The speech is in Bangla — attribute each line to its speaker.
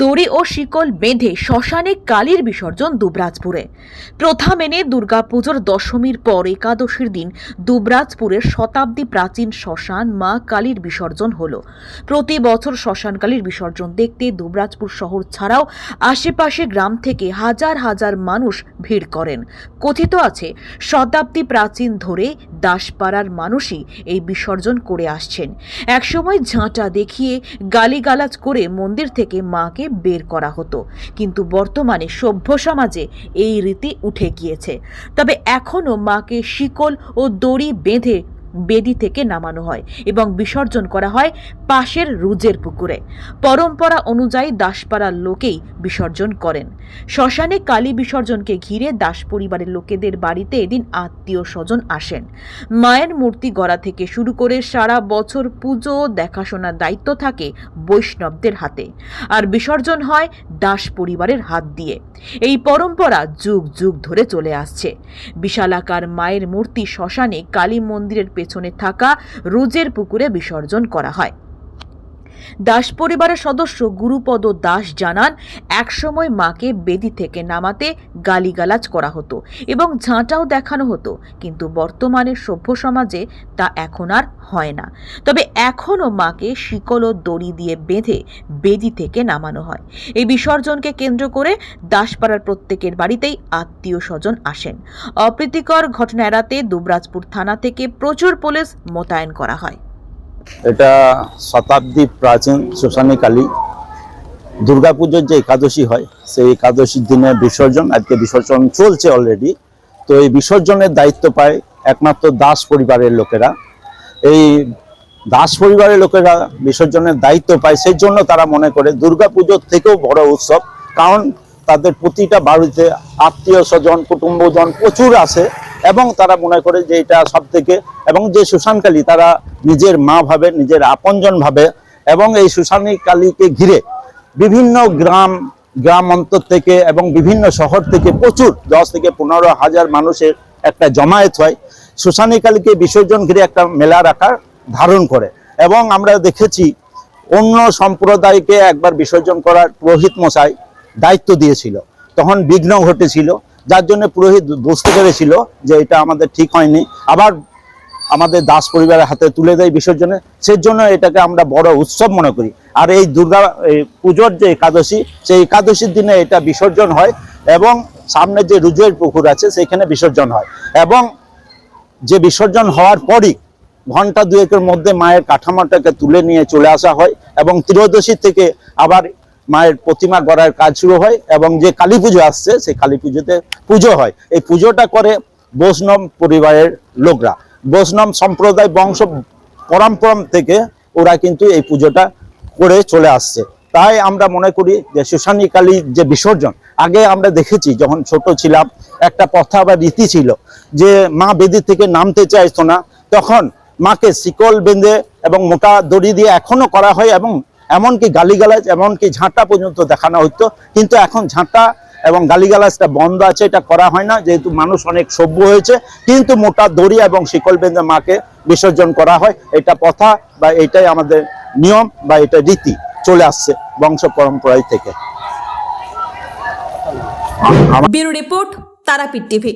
Speaker 1: দড়ি ও শিকল বেঁধে শ্মশানে কালীর বিসর্জন দুবরাজপুরে। প্রথা মেনে দুর্গাপুজোর দশমীর পর একাদশীর দিন দুবরাজপুরের শতাব্দী প্রাচীন শ্মশান মা কালীর বিসর্জন হল। প্রতি বছর শ্মশান কালীর বিসর্জন দেখতে দুবরাজপুর শহর ছাড়াও আশেপাশে গ্রাম থেকে হাজার হাজার মানুষ ভিড় করেন। কথিত আছে, শতাব্দী প্রাচীন ধরে দাসপাড়ার মানুষই এই বিসর্জন করে আসছেন। একসময় ঝাঁটা দেখিয়ে গালিগালাজ করে মন্দির থেকে মাকে বের করা হতো। কিন্তু বর্তমানে সভ্য সমাজে এই রীতি উঠে গিয়েছে। তবে এখনও মাকে শিকল ও দড়ি বেঁধে বেদি থেকে নামানো হয় এবং বিসর্জন করা হয় পাশের রুজের পুকুরে। পরম্পরা অনুযায়ী দাসপাড়ার লোকেই বিসর্জন করেন। শ্মশানে কালী বিসর্জনকে ঘিরে দাস পরিবারের লোকেদের বাড়িতে এদিন আত্মীয় স্বজন আসেন। মায়ের মূর্তি গড়া থেকে শুরু করে সারা বছর পুজো, দেখাশোনার দায়িত্ব থাকে বৈষ্ণবদের হাতে। আর বিসর্জন হয় দাস পরিবারের হাত দিয়ে। এই পরম্পরা যুগ যুগ ধরে চলে আসছে। বিশালাকার মায়ের মূর্তি শ্মশানে কালী মন্দিরের পেছনে থাকা রুজের পুকুরে বিসর্জন করা হয়। দাস পরিবারের সদস্য গুরুপদ দাস জানান, একসময় মাকে বেদি থেকে নামাতে গালিগালাজ করা হতো এবং ঝাঁটাও দেখানো হতো, কিন্তু বর্তমানে সভ্য সমাজে তা এখন আর হয় না। তবে এখনও মাকে শিকল ও দড়ি দিয়ে বেঁধে বেদি থেকে নামানো হয়। এই বিসর্জনকে কেন্দ্র করে দাসপাড়ার প্রত্যেকের বাড়িতেই আত্মীয় স্বজন আসেন। অপ্রীতিকর ঘটনা এড়াতে দুবরাজপুর থানা থেকে প্রচুর পুলিশ মোতায়েন করা হয়।
Speaker 2: এটা শতাব্দী প্রাচীন শ্মশানী কালী। দুর্গাপুজোর যে একাদশী হয়, সেই একাদশীর দিনে বিসর্জন, আজকে বিসর্জন চলছে অলরেডি তো এই বিসর্জনের দায়িত্ব পায় একমাত্র দাস পরিবারের লোকেরা। এই দাস পরিবারের লোকেরা বিসর্জনের দায়িত্ব পায়, সেই জন্য তারা মনে করে দুর্গাপুজোর থেকেও বড় উৎসব। কারণ তাদের প্রতিটা বাড়িতে আত্মীয় স্বজন, কুটুম্বজন প্রচুর আসে এবং তারা মনে করে যে এটা সব থেকে এবং যে সুশানকালী তারা নিজের মা ভাবে, নিজের আপনজন ভাবে, এবং এই সুশানী কালীকে ঘিরে বিভিন্ন গ্রাম গ্রাম অন্তর থেকে এবং বিভিন্ন শহর থেকে প্রচুর, দশ থেকে পনেরো হাজার মানুষের একটা জমায়েত হয়। সুশানী কালীকে বিসর্জন ঘিরে একটা মেলা রাখার ধারণ করে। এবং আমরা দেখেছি অন্য সম্প্রদায়কে একবার বিসর্জন করার পুরোহিত মশাই দায়িত্ব দিয়েছিল। তখন বিঘ্ন ঘটেছিল। যার জন্য পুরোহিত বুঝতে পেরেছিল যে এটা আমাদের ঠিক হয়নি। আবার আমাদের দাস পরিবারের হাতে তুলে দেয় বিসর্জনে সেই জন্য এটাকে আমরা বড় উৎসব মনে করি। আর এই দুর্গা পুজোর যে একাদশী, সেই একাদশীর দিনে এটা বিসর্জন হয় এবং সামনে যে রুজুয়ের পুকুর আছে, সেখানে বিসর্জন হয়। এবং যে বিসর্জন হওয়ার পরই ঘণ্টা দুয়েকের মধ্যে মায়ের কাঠামোটাকে তুলে নিয়ে চলে আসা হয় এবং ত্রয়োদশী থেকে আবার মায়ের প্রতিমা গড়ার কাজ শুরু হয় এবং যে কালী পুজো আসছে, সেই কালী পুজোতে পুজো হয়। এই পুজোটা করে বৈষ্ণব পরিবারের লোকরা। বৈষ্ণব সম্প্রদায় বংশ পরম্পরম থেকে ওরা কিন্তু এই পুজোটা করে চলে আসছে। তাই আমরা মনে করি যে সুশানী কালীর যে বিসর্জন, আগে আমরা দেখেছি যখন ছোট ছিলাম, একটা প্রথা বা রীতি ছিল যে মা বেদি থেকে নামতে চাইতো না। তখন মাকে শিকল বেঁধে এবং মোটা দড়ি দিয়ে এখনও করা হয় এবং এমনকি গালিগালাজ, এমনকি ঝাঁটা পর্যন্ত দেখানো হতো কিন্তু এখন ঝাঁটা এবং গালিগালাজটা বন্ধ আছে, এটা করা হয় না। যেহেতু মানুষ অনেক সভ্য হয়েছে, কিন্তু মোটা দড়ি এবং শিকল বেঁধে মাকে বিসর্জন করা হয়। এটা প্রথা বা এটাই আমাদের নিয়ম বা এটা রীতি চলে আসছে বংশ পরম্পরায় থেকে।
Speaker 3: Bureau report Tarapith TV.